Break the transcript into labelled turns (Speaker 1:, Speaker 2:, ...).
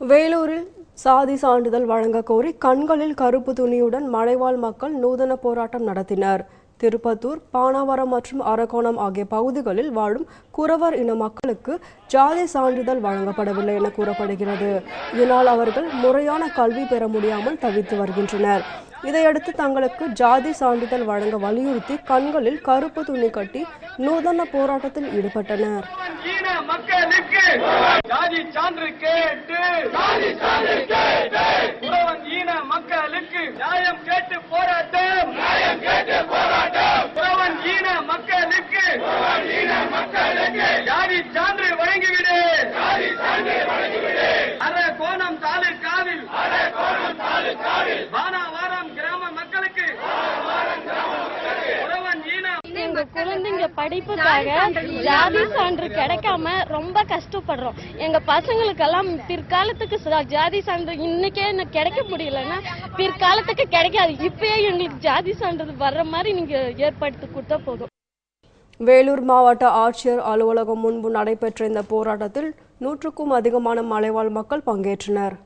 Speaker 1: வேலூரில் சாதி சான்றிதழ் வழங்க கோரி கண்களில் கருப்பு துணியுடன் மலைவாழ் மக்கள் நூதன போராட்டம் நடத்தினர். திருப்பத்தூர் பானாவரம் மற்றும் அரக்கோணம் ஆகிய பகுதிகளில் வாழும் குறவர் இன மக்களுக்கு ஜாதி சான்றிதழ் வழங்கப்படவில்லை என கூறப்படுகிறது. இதனால் அவர்கள் முறையான கல்வி பெற முடியாமல் தவித்து வருகின்றனர். இதையடுத்து தங்களுக்கு ஜாதி சான்றிதழ் வழங்க வலியுறுத்தி கண்களில் கருப்பு துணி கட்டி நூதன போராட்டத்தில் ஈடுபட்டனர்.
Speaker 2: மக்களுக்கு ஜாதி ஈன மக்களுக்கு நியாயம் கேட்டு போராட்டம்
Speaker 3: எங்க குழந்தைங்க படிப்புக்காக ஜாதி சான்று கிடைக்காம ரொம்ப கஷ்டப்படுறோம். எங்க பசங்களுக்கெல்லாம் பிற்காலத்துக்கு ஜாதி சான்று இன்னைக்கே எனக்கு கிடைக்க முடியலன்னா பிற்காலத்துக்கு கிடைக்காது. இப்பயே எங்களுக்கு ஜாதி சான்றிதழ் வர்ற மாதிரி நீங்க ஏற்படுத்தி கொடுத்தா போதும்.
Speaker 1: வேலூர் மாவட்ட ஆட்சியர் அலுவலகம் முன்பு நடைபெற்ற இந்த போராட்டத்தில் நூற்றுக்கும் அதிகமான மலைவாழ் மக்கள் பங்கேற்றனர்.